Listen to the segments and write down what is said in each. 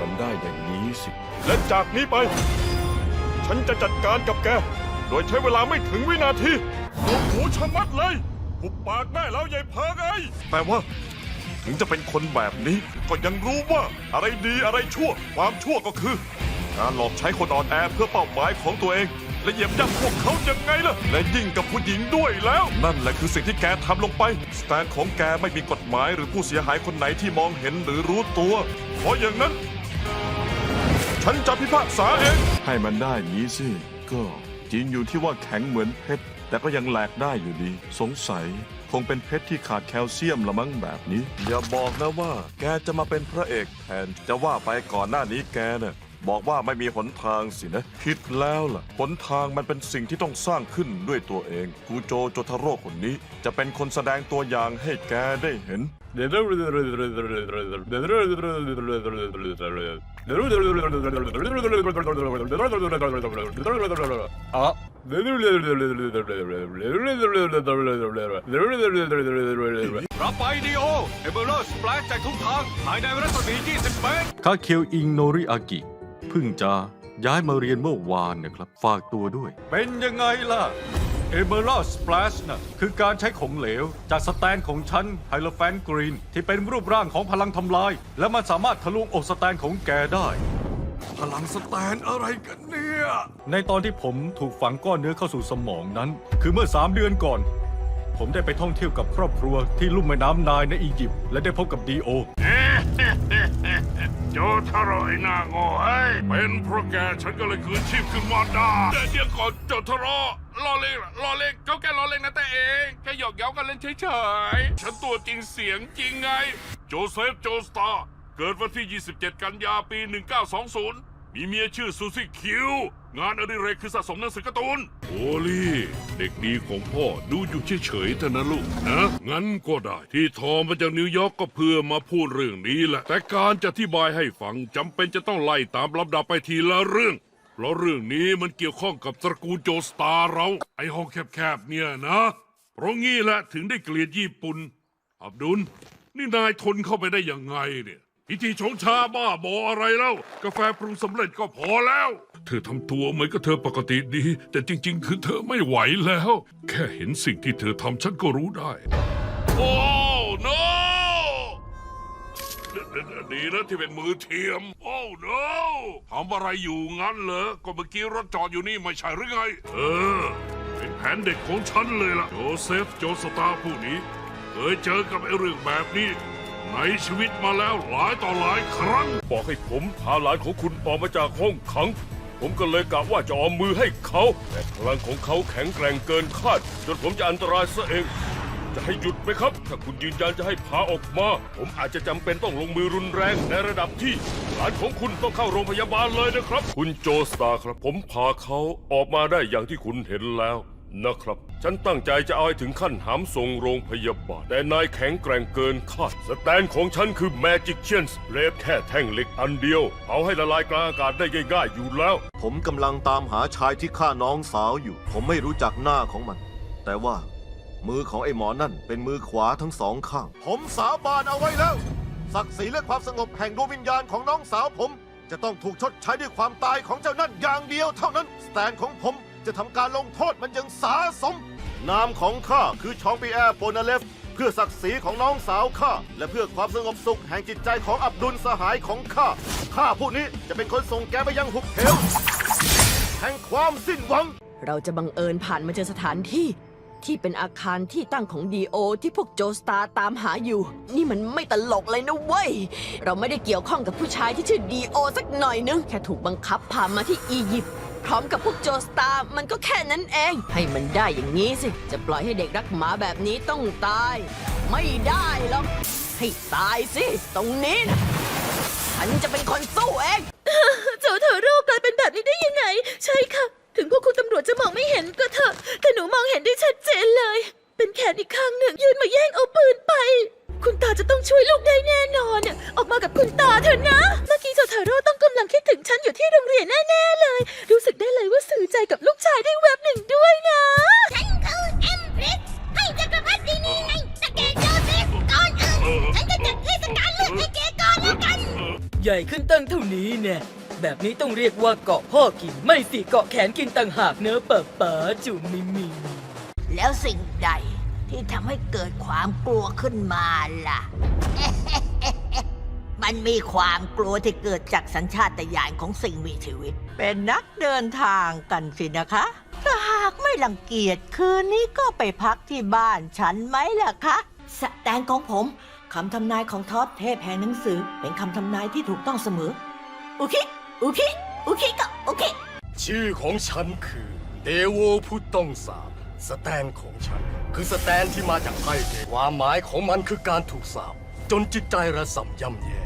มันได้อย่างนี้สิ และจากนี้ไป ฉันจะจัดการกับแก โดยใช้เวลาไม่ถึงวินาทีโอ้โหชะมัดเลยหุบปากได้แล้วยายเพิงไอ้แต่ว่า ถึงจะเป็นคนแบบนี้ ก็ยังรู้ว่าอะไรดีอะไรชั่ว ความชั่วก็คือ การหลอกใช้คนอ่อนแอเพื่อเป้าหมายของตัวเอง และเหยียบย่ำพวกเขายังไงล่ะ และยิ่งกับผู้หญิงด้วยแล้ว นั่นแหละคือสิ่งที่แกทำลงไป สแตนของแกไม่มีกฎหมายหรือผู้เสียหายคนไหนที่มองเห็นหรือรู้ตัว เพราะอย่างนั้น ฉันจะพิพากษาเอง ให้มันได้อย่างนี้สิ ก็จริงอยู่ที่ว่าแข็งเหมือนเพชร แต่ก็ยังแหลกได้อยู่ดี สงสัย คงเป็นเพชรที่ขาดแคลเซียมละมั้งแบบนี้ อย่าบอกนะว่า แกจะมาเป็นพระเอกแทน จะว่าไปก่อนหน้านี้แกน่ะบอกว่าไม่มีหนทางสินะผิดแล้วล่ะ หนทางมันเป็นสิ่งที่ต้องสร้างขึ้นด้วยตัวเอง กูโจโจทาโร่คนนี้ จะเป็นคนแสดงตัวอย่างให้แกได้เห็น รับไปดีโอ เอเบอร์เลอร์สแปลชจากทุกทางภายในรัศมี20เมตร คาเคียวอิงโนริอากิเพิ่งจะย้ายมาเรียนเมื่อวานนะครับ ฝากตัวด้วย เป็นยังไงล่ะ เอเบอร์เลอร์สแปลชน่ะคือการใช้ของเหลว จากสแตนของฉันไฮโลแฟนกรีน ที่เป็นรูปร่างของพลังทำลาย และมันสามารถทะลวงอกสแตนของแกได้ พลังสแตนอะไรกันเนี่ย ในตอนที่ผมถูกฝังก้อนเนื้อเข้าสู่สมองนั้น คือเมื่อ3เดือนก่อน ผมได้ไปท่องเที่ยวกับครอบครัวที่ลุ่มแม่น้ำไนายในอียิปต์และได้พบกับดีโอ โจทาโร่ไอ้หน้าโง่เอ้ยเป็นเพราะแกฉันก็เลยคืนชีพขึ้นมาได้แต่เดี๋ยวก่อนโจทาโร่ ล้อเล่นล้อเล่นเขาแค่ล้อเล่นนะแต่เองแค่หยอกเย้ากันเล่นเฉยๆ ฉันตัวจริงเสียงจริงไง โจเซฟโจสตาร์เกิดวันที่ 27 กันยาปี 1920 มีเมียชื่อซูซี่คิว งานอดิเรกคือสะสมหนังสือการ์ตูน โอลี่ เด็กดีของพ่อดูอยู่เฉยๆเถอะนะลูกนะ งั้นก็ได้ ที่ทอมาจากนิวยอร์กก็เพื่อมาพูดเรื่องนี้แหละ แต่การจะอธิบายให้ฟังจำเป็นจะต้องไล่ตามลำดับไปทีละเรื่อง เพราะเรื่องนี้มันเกี่ยวข้องกับตระกูลโจสตาร์เรา ไอห้องแคบๆเนี่ยนะ เพราะงี้แหละถึงได้เกลียดญี่ปุ่น อับดุล นี่นายทนเข้าไปได้ยังไงเนี่ย พิธีชงชาบ้าบออะไรแล้ว กาแฟปรุงสำเร็จก็พอแล้ว เธอทำตัวเหมือนกับเธอปกติดี แต่จริง ๆ คือเธอไม่ไหวแล้ว แค่เห็นสิ่งที่เธอทำฉันก็รู้ได้ โอ้ no ดีนะที่เป็นมือเทียม โอ้ no ทำอะไรอยู่งั้นเหรอ ก็เมื่อกี้รถจอดอยู่นี่ไม่ใช่หรือไง เออ เป็นแผนเด็กของฉันเลยล่ะ โจเซฟ โจสตาผู้นี้ เคยเจอกับไอ้เรื่องแบบนี้ ในชีวิตมาแล้วหลายต่อหลายครั้ง บอกให้ผมพาหลานของคุณออกมาจากห้องขัง ผมก็เลยกะว่าจะออมมือให้เขา แต่พลังของเขาแข็งแกร่งเกินคาด จนผมจะอันตรายซะเอง จะให้หยุดไหมครับ ถ้าคุณยืนยันจะให้พาออกมา ผมอาจจะจำเป็นต้องลงมือรุนแรงในระดับที่หลานของคุณต้องเข้าโรงพยาบาลเลยนะครับ คุณโจสตาร์ครับ ผมพาเขาออกมาได้อย่างที่คุณเห็นแล้วนะครับ ฉันตั้งใจจะเอาให้ถึงขั้นหามส่งโรงพยาบาล แต่นายแข็งแกร่งเกินคาด สแตนของฉันคือ Magic c h a n เลฟแค่แท่งเหล็กอันเดียว เอาให้ละลายกลางอากาศได้ง่ายๆอยู่แล้ว ผมกำลังตามหาชายที่ฆ่าน้องสาวอยู่ ผมไม่รู้จักหน้าของมัน แต่ว่า มือของไอ้หมอนั่นเป็นมือขวาทั้งสองข้าง ผมสาบานเอาไว้แล้ว ศักดิ์ศรีและความสงบแห่งดวงวิญญาณของน้องสาวผม จะต้องถูกชดใช้ด้วยความตายของเจ้านั่นอย่างเดียวเท่านั้น สแตนของผมจะทำการลงโทษมันอย่างสาสม นามของข้าคือชองปีแอร์โปนาเลฟ เพื่อศักดิ์ศรีของน้องสาวข้าและเพื่อความสงบสุขแห่งจิตใจของอับดุลสหายของข้าข้าผู้นี้จะเป็นคนส่งแกไปยังหุบเหวแห่งความสิ้นหวัง เราจะบังเอิญผ่านมาเจอสถานที่ ที่เป็นอาคารที่ตั้งของดีโอที่พวกโจสตาร์ตามหาอยู่ นี่มันไม่ตลกเลยนะเว้ย เราไม่ได้เกี่ยวข้องกับผู้ชายที่ชื่อดีโอสักหน่อยนึง แค่ถูกบังคับพามาที่อียิปต์พร้อมกับพวกโจสตาร์มันก็แค่นั้นเอง ให้มันได้อย่างนี้สิ จะปล่อยให้เด็กรักหมาแบบนี้ต้องตาย ไม่ได้หรอก ให้ตายสิ ตรงนี้นะฉันจะเป็นคนสู้เอง เจ้าเธอโรคกลายเป็นแบบนี้ได้ยังไง ใช่ค่ะ ถึงพวกคุณตำรวจจะมองไม่เห็นก็เถอะแต่หนู ได้ชัดเจนเลย เป็นแขนอีกข้างหนึ่งยืนมาแย่งเอาปืนไป คุณตาจะต้องช่วยลูกได้แน่นอนน่ะออกมากับคุณตาเถอะนะ เมื่อกี้เจ้าเธอโรต้องกำลังคิดถึงฉันอยู่ที่โรงเรียนแน่ๆเลย รู้สึกได้เลยว่าสื่อใจกับลูกชายได้แวบหนึ่งด้วยนะ ฉันคือเอ็มพริสให้จักรพรรดินี่ไงแต่แกโจเซฟก่อนอื่นฉันจะจัดเทศกาลเลือดให้แกก่อนแล้วกัน ใหญ่ขขึ้นตั้งเท่านี้เนี่ยแบบนี้ต้องเรียกว่าเกาะพ่อกินไม่สิเกาะแขนกินต่างหากเนื้อะป๋าป๋าจุ่มมิมี แล้วสิ่งใดที่ทำให้เกิดความกลัวขึ้นมาล่ะ มันมีความกลัวที่เกิดจากสัญชาตญาณของสิ่งมีชีวิต เป็นนักเดินทางกันสินะคะ ถ้าหากไม่รังเกียจคืนนี้ก็ไปพักที่บ้านฉันไหมล่ะคะสแตนของผมคำทำนายของท็อปเทพแห่งหนังสือ เป็นคำทำนายที่ถูกต้องเสมอโอเคโอเคโอเคก็โอเคชื่อของฉันคือ เดโวผู้ต้องสาบ สแตนของฉัน คือสแตนที่มาจากไพ่เดความหมายของมันคือการถูกสาบจนจิตใจระส่ำย่ำแย่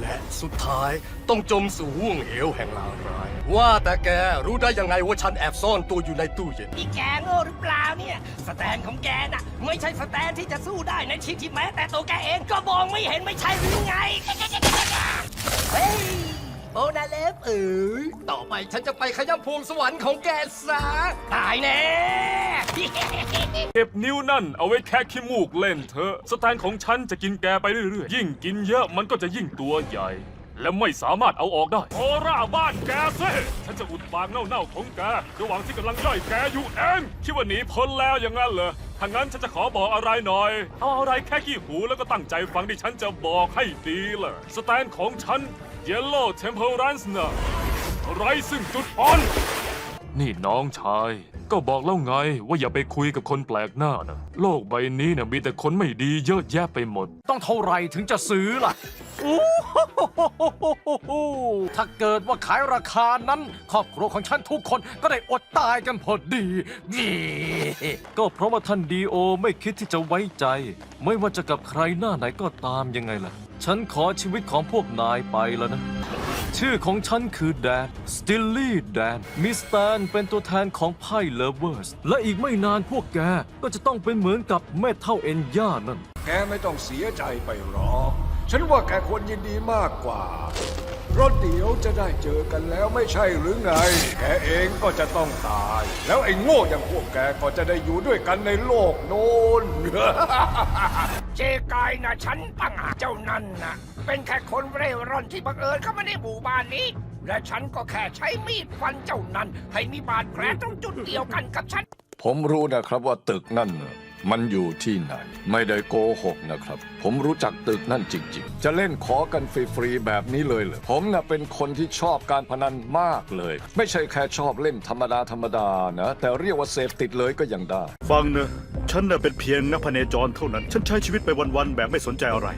และสุดท้ายต้องจมสู่ห่วงเหวแห่งลางร้าย ว่าแต่แกรู้ได้ยังไงว่าฉันแอบซ่อนตัวอยู่ในตู้เย็น นี่แกโง่หรือเปล่าเนี่ย สแตนของแกน่ะ ไม่ใช่สแตนที่จะสู้ได้ในที่ที่แม้แต่ตัวแกเองก็มองไม่เห็นไม่ใช่หรือไง เฮ้ย โอนาเลฟเอ๋ยต่อไปฉันจะไปขย้ำพวงสวรรค์ของแกซะตายแน่ เก็บนิ้วนั่นเอาไว้แค่ขี้มูกเล่นเถอะ สแตนของฉันจะกินแกไปเรื่อยๆ ยิ่งกินเยอะมันก็จะยิ่งตัวใหญ่ และไม่สามารถเอาออกได้โอร่าบ้านแกซิฉันจะอุดปากเน่าๆของแก ระหว่างที่กำลังย่อยแกอยู่เองคิดว่าหนีพ้นแล้วอย่างนั้นเหรอถ้างั้นฉันจะขอบอกอะไรหน่อย เอาอะไรแค่ขี้หูแล้วก็ตั้งใจฟังที่ฉันจะบอกให้ดีเลยสแตนของฉัน Yellow Temperance นะไรซึ่งจุดอ่อน นี่น้องชาย ก็บอกแล้วไงว่าอย่าไปคุยกับคนแปลกหน้านะ โลกใบนี้เนี่ยมีแต่คนไม่ดีเยอะแยะไปหมด ต้องเท่าไหร่ถึงจะซื้อล่ะ โอ้โหถ้าเกิดว่าขายราคานั้น ครอบครัวของฉันทุกคนก็ได้อดตายกันพอดีนี่ก็เพราะว่าท่านดีโอไม่คิดที่จะไว้ใจ ไม่ว่าจะกับใครหน้าไหนก็ตามยังไงล่ะ ฉันขอชีวิตของพวกนายไปแล้วนะ ชื่อของฉันคือแดน สติลลี่แดน มิสแตนเป็นตัวแทนของไพ่เลเวอร์ส และอีกไม่นานพวกแก ก็จะต้องเป็นเหมือนกับแม่เท่าเอ็นย่านั่น แกไม่ต้องเสียใจไปหรอก ฉันว่าแกควรยินดีมากกว่า เพราะเดี๋ยวจะได้เจอกันแล้วไม่ใช่หรือไง แกเองก็จะต้องตาย แล้วไอ้โง่อย่างพวกแกก็จะได้อยู่ด้วยกันในโลกโน้น เจกายนะฉันตั้งหากเจ้านั่นนะเป็นแค่คนเร่ร่อนที่บังเอิญเข้ามาในหมู่บ้านนี้ และฉันก็แค่ใช้มีดฟันเจ้านั้นให้มีบาดแผลตรงจุดเดียวกันกับฉัน ผมรู้นะครับว่าตึกนั่นน่ะ มันอยู่ที่ไหน ไม่ได้โกหกนะครับ ผมรู้จักตึกนั่นจริง ๆ จะเล่นขอกันฟรีๆแบบนี้เลยเหรอผมน่ะเป็นคนที่ชอบการพนันมากเลย ไม่ใช่แค่ชอบเล่นธรรมดาธรรมดานะ แต่เรียกว่าเสพติดเลยก็ยังได้ ฟังนะฉันน่ะเป็นเพียงนักพเนจรเท่านั้น ฉันใช้ชีวิตไปวันๆแบบไม่สนใจอะไร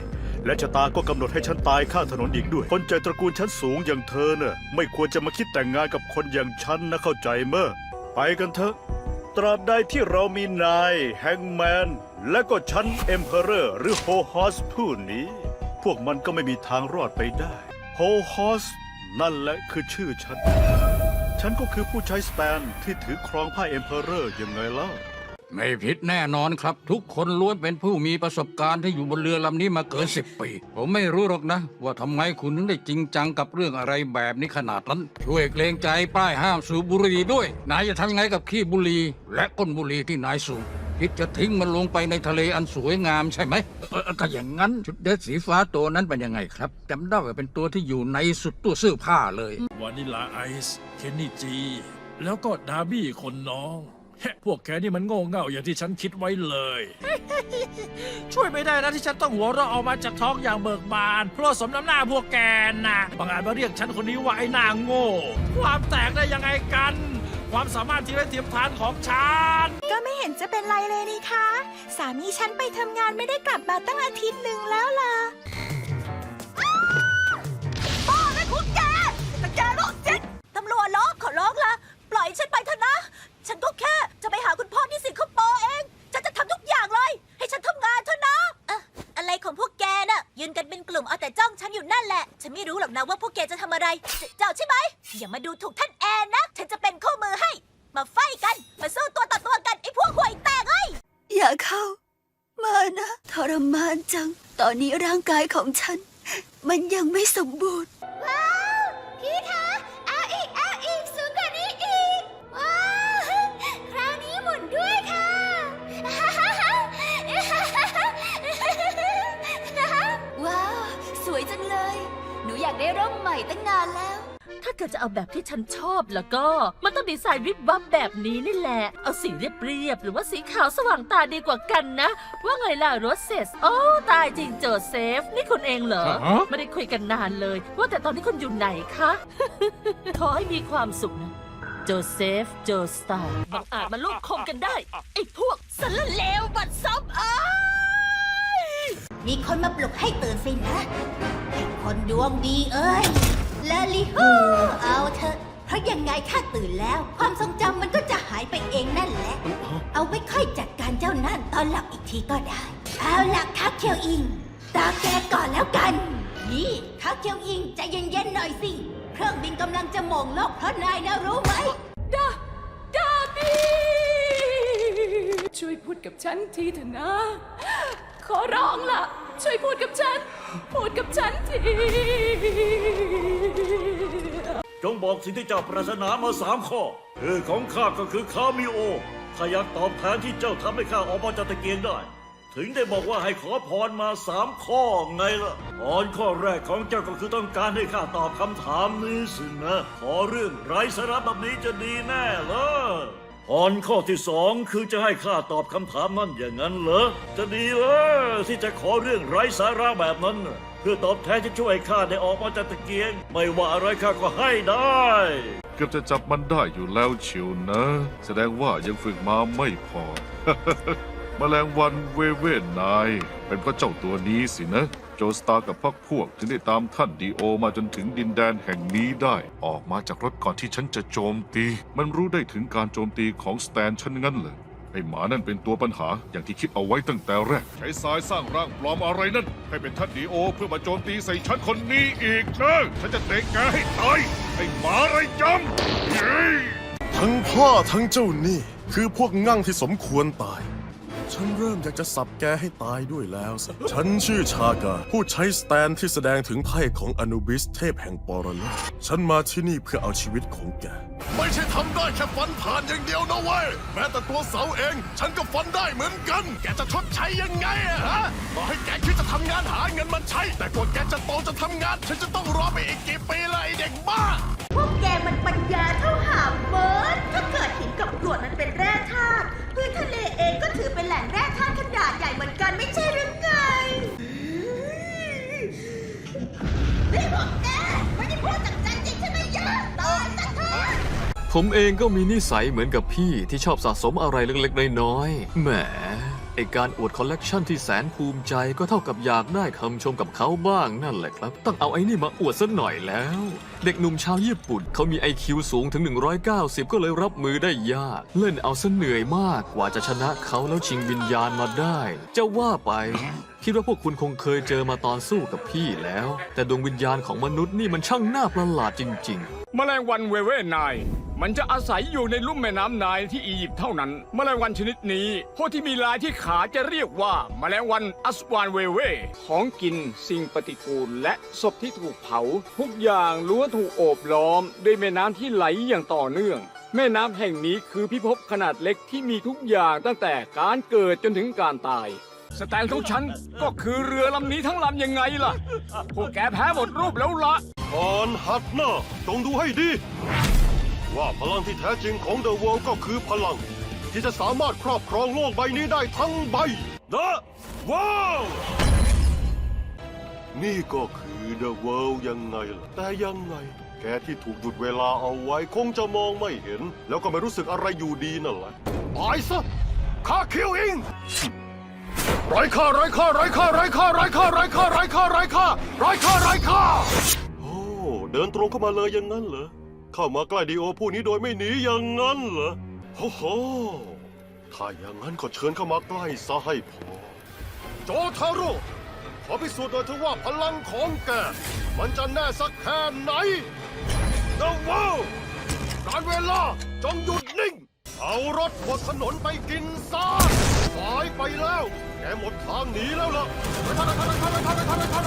และชะตาก็กำหนดให้ฉันตายข้างถนนอีกด้วย คนใจตระกูลชั้นสูงอย่างเธอเน่ะไม่ควรจะมาคิดแต่งงานกับคนอย่างฉันนะเข้าใจเมื่อ ไปกันเถอะ ตราบใดที่เรามีนายแฮงแมน และก็ฉันเอ็มเพอเรอร์หรือโฮฮอสผู้นี้ พวกมันก็ไม่มีทางรอดไปได้โฮฮอสนั่นแหละคือชื่อฉัน ฉันก็คือผู้ใช้สแตนที่ถือครองผ้าเอ็มเพอเรอร์ยังไงเล่า ไม่ผิดแน่นอนครับ ทุกคนล้วนเป็นผู้มีประสบการณ์ที่อยู่บนเรือลำนี้มาเกินสิบปี ผมไม่รู้หรอกนะ ว่าทำไมคุณถึงได้จริงจังกับเรื่องอะไรแบบนี้ขนาดนั้น ช่วยเกรงใจป้ายห้ามสูบบุหรี่ด้วย นายจะทำไงกับขี้บุหรี่และก้นบุหรี่ที่นายสูบคิดจะทิ้งมันลงไปในทะเลอันสวยงามใช่ไหมถ้าอย่างนั้นชุดเดรสสีฟ้าตัวนั้นเป็นยังไงครับจำได้ว่าเป็นตัวที่อยู่ในสุดตู้เสื้อผ้าเลยวานิลาไอซ์เคนนี่จี แล้วก็ดาร์บี้คนน้อง แฮะพวกแกนี่มันโง่เง่าอย่างที่ฉันคิดไว้เลย ช่วยไม่ได้นะที่ฉันต้องหัวเราะออกมาจากท้องอย่างเบิกบาน เพราะสมน้ำหน้าพวกแกน่ะบางอาจมาเรียกฉันคนนี้ว่าไอ้หน้าโง่ ความแตกได้ยังไงกัน ความสามารถที่ไร้เทียมทานของฉัน ก็ไม่เห็นจะเป็นไรเลยนี่คะ สามีฉันไปทำงานไม่ได้กลับมาตั้งอาทิตย์หนึ่งแล้วล่ะ ฉันก็แค่จะไปหาคุณพ่อที่สิงคโปร์เอง ฉันจะทำทุกอย่างเลย ให้ฉันทำงานเถอะนะอะอะไรของพวกแกน่ะ ยืนกันเป็นกลุ่มเอาแต่จ้องฉันอยู่นั่นแหละ ฉันไม่รู้หรอกนะว่าพวกแกจะทำอะไรเจเจ้าใช่ไหม อย่ามาดูถูกท่านแอนนะ ฉันจะเป็นคู่มือให้ มาไฟกัน มาสู้ตัวต่อตัวกันไอ้พวกห่วยแตกเอ้ย อย่าเข้า มานะ ทรมานจัง ตอนนี้ร่างกายของฉัน มันยังไม่สมบูรณ์ ว้าวสวยจังเลยหนูอยากได้ร่มเกิดจะเอาแบบที่ฉันชอบแล้วก็ มันต้องดีไซน์วิบวับแบบนี้นี่แหละ เอาสีเรียบๆ หรือว่าสีขาวสว่างตาดีกว่ากันนะ ว่าไงล่ะโรสเซส โอ้ ตายจริงโจเซฟ นี่คุณเองเหรอ ฮะ ไม่ได้คุยกันนานเลย ว่าแต่ตอนนี้คุณอยู่ไหนคะ ขอให้มีความสุขนะ โจเซฟ โจสตาร์บังอาจมาลูกคมกันได้ ไอ้พวกสารเลวบัดซบเอ้ย มีคนมาปลุกให้ตื่นสินะไอ้คนดวงดีเอ้ยลาลิฮูเอาเถอะเพราะยังไงถ้าตื่นแล้ว ความทรงจำมันก็จะหายไปเองนั่นแหละ เอาไว้ค่อยจัดการเจ้านั่นตอนหลับอีกทีก็ได้ เอาล่ะทักเคียวอิง ตาแกก่อนแล้วกัน นี่ทักเคียวอิงใจเย็นๆหน่อยสิ เครื่องบินกำลังจะหมงโลกเพราะนายนะรู้ไหมดาดาบีช่วยพูดกับฉันทีเถอะนะ ขอร้องล่ะ ช่วยพูดกับฉัน พูดกับฉันที จงบอกสิ่งที่เจ้าปรารถนามาสามข้อคือของข้าก็คือคามิโอข้าอยากตอบแทนที่เจ้าทำให้ข้าออกมาจากตะเกียงได้ ถึงได้บอกว่าให้ขอพรมาสามข้อไงล่ะพรข้อแรกของเจ้าก็คือต้องการให้ข้าตอบคำถามนี้สินะ ขอเรื่องไร้สาระแบบนี้จะดีแน่เหร อพรข้อที่สองคือจะให้ข้าตอบคำถามนั่นอย่างนั้นเหรอ จะดีเหรอที่จะขอเรื่องไร้สาระแบบนั้น เพื่อตอบแทนจะช่วยข้าได้ออกมาจากตะเกียง ไม่ว่าอะไรข้าก็ให้ได้ เกือบจะจับมันได้อยู่แล้วเชียวนะ แสดงว่ายังฝึกมาไม่พอ แมลงวันเวเว่นนาย เป็นเพราะเจ้าตัวนี้สินะ โจสตาร์กับพักพวกถึงได้ตามท่านดีโอมาจนถึงดินแดนแห่งนี้ได้ ออกมาจากรถก่อนที่ฉันจะโจมตี มันรู้ได้ถึงการโจมตีของสแตนฉันงั้นเลยไอ้หมานั่นเป็นตัวปัญหาอย่างที่คิดเอาไว้ตั้งแต่แรก ใช้ทรายสร้างร่างปลอมอะไรนั่น ให้เป็นท่านดีโอเพื่อมาโจมตีใส่ฉันคนนี้อีกนะฉันจะเตะแกให้ตายไอ้หมาไรจำย้ยทั้งพ่อทั้งเจ้านี่ คือพวกงั่งที่สมควรตาย ฉันเริ่มอยากจะสับแกให้ตายด้วยแล้วสิฉันชื่อชากา ผู้ใช้สแตนที่แสดงถึงไพ่ของอนุบิสเทพแห่งปรโลกฉันมาที่นี่เพื่อเอาชีวิตของแก ไม่ใช่ทำได้แค่ฟันผ่านอย่างเดียวนะเว้ย แม้แต่ตัวเสาเอง ฉันก็ฟันได้เหมือนกัน แกจะชดใช้ยังไงอะฮะต่อให้แกคิดจะทำงานหาเงินมันใช้ แต่กว่าแกจะโตจะทำงาน ฉันจะต้องรอไปอีกกี่ปีละไอเด็กบ้า พวกแกมันปัญญาเท่าหาเบิร์ดถ้าเกิดหินกับกรวดมันเป็นแร่ธาตุ ทะเลเองก็ถือเป็นแหล่งแร่ธาตุขนาดใหญ่เหมือนกันไม่ใช่หรือไงนี่พวกแกไม่ได้พูดจากใจจริงใช่ไหมยะตายซะเถอะผมเองก็มีนิสัยเหมือนกับพี่ที่ชอบสะสมอะไรเล็กๆน้อยๆแหม ไอการอวดคอลเลกชันที่แสนภูมิใจก็เท่ากับอยากได้คำชมกับเขาบ้างนั่นแหละครับ ต้องเอาไอ้นี่มาอวดสักหน่อยแล้ว เด็กหนุ่มชาวญี่ปุ่นเขามี IQ สูงถึง 190 ก็เลยรับมือได้ยาก เล่นเอาซะเหนื่อยมากกว่าจะชนะเขาแล้วชิงวิญญาณมาได้จะว่าไป คิดว่าพวกคุณคงเคยเจอมาตอนสู้กับพี่แล้ว แต่ดวงวิญญาณของมนุษย์นี่มันช่างน่าประหลาดจริง ๆ แมลงวันเวเว่นาย มันจะอาศัยอยู่ในลุ่มแม่น้ำไนายที่อียิปต์เท่านั้น แมลงวันชนิดนี้พวกที่มีลายที่ขาจะเรียกว่า แมลงวันอัสวานเวเว ของกินสิ่งปฏิกูลและศพที่ถูกเผา ทุกอย่างล้วนถูกโอบล้อม ด้วยแม่น้ำที่ไหลอย่างต่อเนื่อง แม่น้ำแห่งนี้คือพิภพขนาดเล็กที่มีทุกอย่างตั้งแต่การเกิดจนถึงการตายสแตนของฉันก็คือเรือลำนี้ทั้งลำยังไงล่ะ พวกแกแพ้หมดรูปแล้วละก่อนหัดหน้าจงดูให้ดี ว่าพลังที่แท้จริงของเดอะ o ว l d ก็คือพลัง ที่จะสามารถครอบครองโลกใบนี้ได้ทั้งใบเดอะว้าวนี่ก็คือเดอะ o ว l d ยังไงล่ะแต่ยังไง แกที่ถูกหยุดเวลาเอาไว้คงจะมองไม่เห็น แล้วก็ไม่รู้สึกอะไรอยู่ดีนั่นแหละตายซะข้าคิวอิงไร้ค่าไร้ค่าไร้ค่าไร้ค่าไร้ค่าไร้ค่าไร้ค่าไร้ค่าไร้ค่าไร้ค่าโอ้เดินตรงเข้ามาเลยอย่างนั้นเหรอ เข้ามาใกล้ดีโอผู้นี้โดยไม่หนีอย่างนั้นเหรอโอ้โหถ้าอย่างนั้นก็เชิญเข้ามาใกล้ซะให้พอ โจทาโร่ขอพิสูจน์หน่อยเถอะว่าพลังของแก มันจะแน่สักแค่ไหน The World การเวลาจงหยุดนิ่ง เอารถบนถนนไปกินซะสายไปแล้ว แกหมดทางหนีแล้วล่ะแต่วินาทีผ่านไปโอ้ดิเละเป็นซากไปซะ